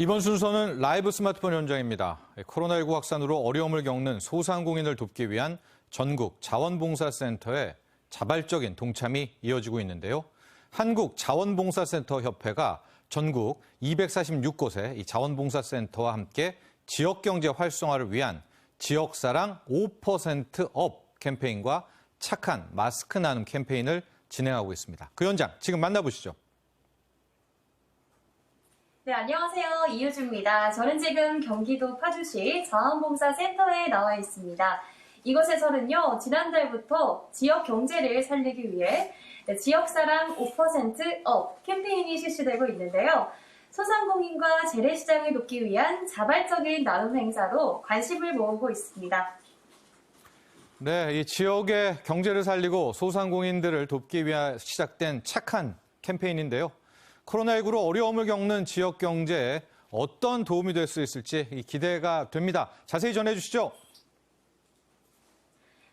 이번 순서는 라이브 스마트폰 현장입니다. 코로나19 확산으로 어려움을 겪는 소상공인을 돕기 위한 전국 자원봉사센터의 자발적인 동참이 이어지고 있는데요. 한국자원봉사센터협회가 전국 246곳의 이 자원봉사센터와 함께 지역경제 활성화를 위한 지역사랑 5%업 캠페인과 착한 마스크 나눔 캠페인을 진행하고 있습니다. 그 현장 지금 만나보시죠. 네, 안녕하세요. 이유주입니다. 저는 지금 경기도 파주시 자원봉사센터에 나와 있습니다. 이곳에서는요, 지난달부터 지역 경제를 살리기 위해 지역사랑 5%업 캠페인이 실시되고 있는데요. 소상공인과 재래시장을 돕기 위한 자발적인 나눔 행사로 관심을 모으고 있습니다. 네, 이 지역의 경제를 살리고 소상공인들을 돕기 위해 시작된 착한 캠페인인데요. 코로나19로 어려움을 겪는 지역 경제에 어떤 도움이 될 수 있을지 기대가 됩니다. 자세히 전해주시죠.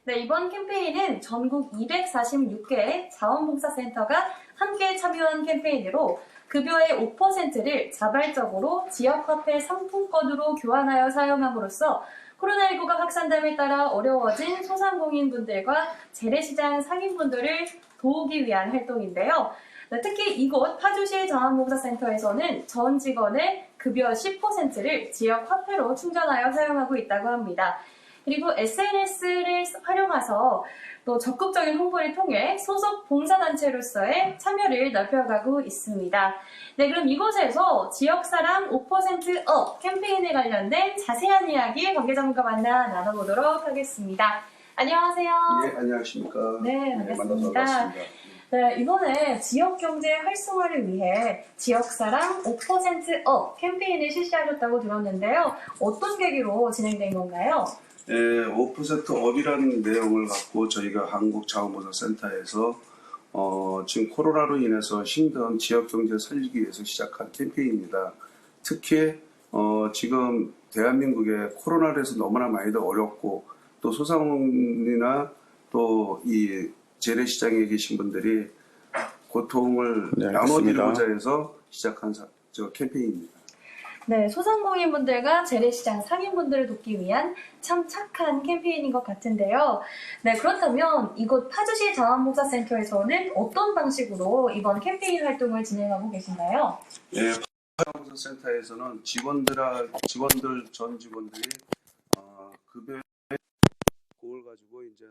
네, 이번 캠페인은 전국 246개 자원봉사센터가 함께 참여한 캠페인으로 급여의 5%를 자발적으로 지역화폐 상품권으로 교환하여 사용함으로써 코로나19가 확산됨에 따라 어려워진 소상공인분들과 재래시장 상인분들을 도우기 위한 활동인데요. 네, 특히 이곳 파주시 자원봉사센터에서는 전 직원의 급여 10%를 지역 화폐로 충전하여 사용하고 있다고 합니다. 그리고 SNS를 활용해서 또 적극적인 홍보를 통해 소속 봉사단체로서의 참여를 넓혀가고 있습니다. 네, 그럼 이곳에서 지역사랑 5%업 캠페인에 관련된 자세한 이야기 관계자분과 만나 나눠보도록 하겠습니다. 안녕하세요. 예, 안녕하십니까. 네, 만나서 반갑습니다. 반갑습니다. 네, 이번에 지역 경제 활성화를 위해 지역사랑 5%업 캠페인을 실시하셨다고 들었는데요. 어떤 계기로 진행된 건가요? 예, 5% 업이라는 내용을 갖고 저희가 한국자원봉사센터에서 어, 지금 코로나로 인해서 힘든 지역 경제 살리기 위해서 시작한 캠페인입니다. 특히 어, 지금 대한민국에 코로나로 해서 너무나 많이들 어렵고 또 소상공인이나 또 이 재래시장에 계신 분들이 고통을 네. 나눠드리고자 해서 시작한 사- 저 캠페인입니다. 네, 소상공인분들과 재래시장 상인분들을 돕기 위한 참 착한 캠페인인 것 같은데요. 네, 그렇다면 이곳 파주시 자원봉사센터에서는 어떤 방식으로 이번 캠페인 활동을 진행하고 계신가요? 예, 파원센터에서는 직원들 직원들 전 직원들이 어, 급여 그걸 가지고 이제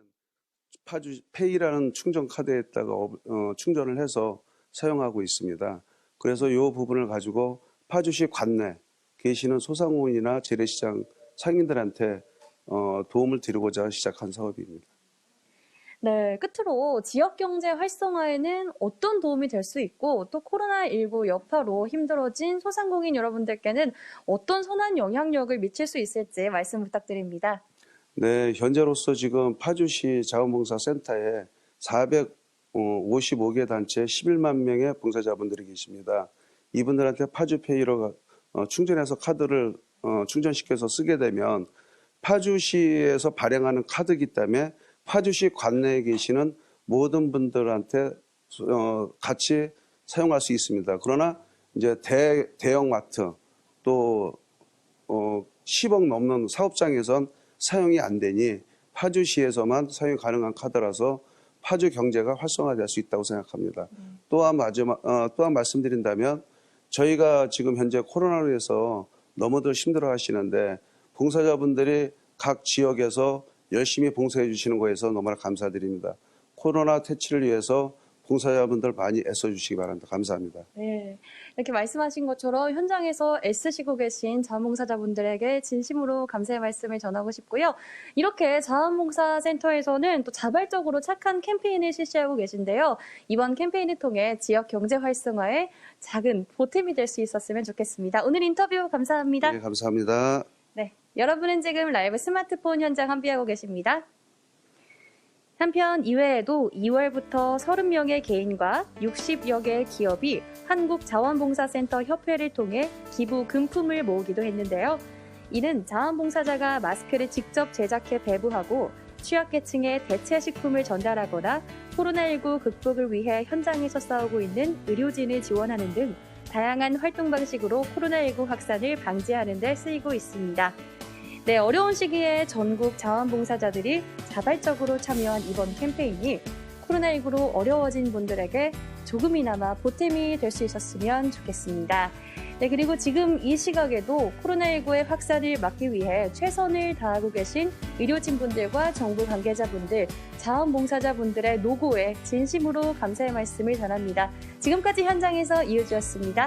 파주 페이라는 충전 카드에다가 어, 어, 충전을 해서 사용하고 있습니다. 그래서 이 부분을 가지고 파주시 관내 계시는 소상공인이나 재래시장 상인들한테 어, 도움을 드리고자 시작한 사업입니다. 네, 끝으로 지역 경제 활성화에는 어떤 도움이 될 수 있고 또 코로나19 여파로 힘들어진 소상공인 여러분들께는 어떤 선한 영향력을 미칠 수 있을지 말씀 부탁드립니다. 네, 현재로서 지금 파주시 자원봉사센터에 455개 단체 11만 명의 봉사자분들이 계십니다. 이분들한테 파주페이로 어, 충전해서 카드를 어, 충전시켜서 쓰게 되면 파주시에서 발행하는 카드이기 때문에 파주시 관내에 계시는 모든 분들한테 어, 같이 사용할 수 있습니다. 그러나 이제 대, 대형 마트 또 어, 10억 넘는 사업장에선 사용이 안 되니 파주시에서만 사용이 가능한 카드라서 파주 경제가 활성화될 수 있다고 생각합니다. 또한 마지막 어, 또한 말씀드린다면 저희가 지금 현재 코로나로 해서 너무들 힘들어 하시는데 봉사자분들이 각 지역에서 열심히 봉사해 주시는 거에서 너무나 감사드립니다. 코로나 퇴치를 위해서 봉사자분들 많이 애써 주시기 바랍니다. 감사합니다. 네, 이렇게 말씀하신 것처럼 현장에서 애쓰시고 계신 자원봉사자분들에게 진심으로 감사의 말씀을 전하고 싶고요. 이렇게 자원봉사센터에서는 또 자발적으로 착한 캠페인을 실시하고 계신데요. 이번 캠페인을 통해 지역 경제 활성화에 작은 보탬이 될 수 있었으면 좋겠습니다. 오늘 인터뷰 감사합니다. 네, 감사합니다. 네, 여러분은 지금 라이브 스마트폰 현장 함께하고 계십니다. 한편 이외에도 2월부터 30명의 개인과 60여 개의 기업이 한국자원봉사센터 협회를 통해 기부 금품을 모으기도 했는데요. 이는 자원봉사자가 마스크를 직접 제작해 배부하고 취약계층에 대체 식품을 전달하거나 코로나19 극복을 위해 현장에서 싸우고 있는 의료진을 지원하는 등 다양한 활동 방식으로 코로나19 확산을 방지하는 데 쓰이고 있습니다. 네, 어려운 시기에 전국 자원봉사자들이 자발적으로 참여한 이번 캠페인이 코로나19로 어려워진 분들에게 조금이나마 보탬이 될 수 있었으면 좋겠습니다. 네, 그리고 지금 이 시각에도 코로나19의 확산을 막기 위해 최선을 다하고 계신 의료진분들과 정부 관계자분들, 자원봉사자분들의 노고에 진심으로 감사의 말씀을 전합니다. 지금까지 현장에서 이유주였습니다.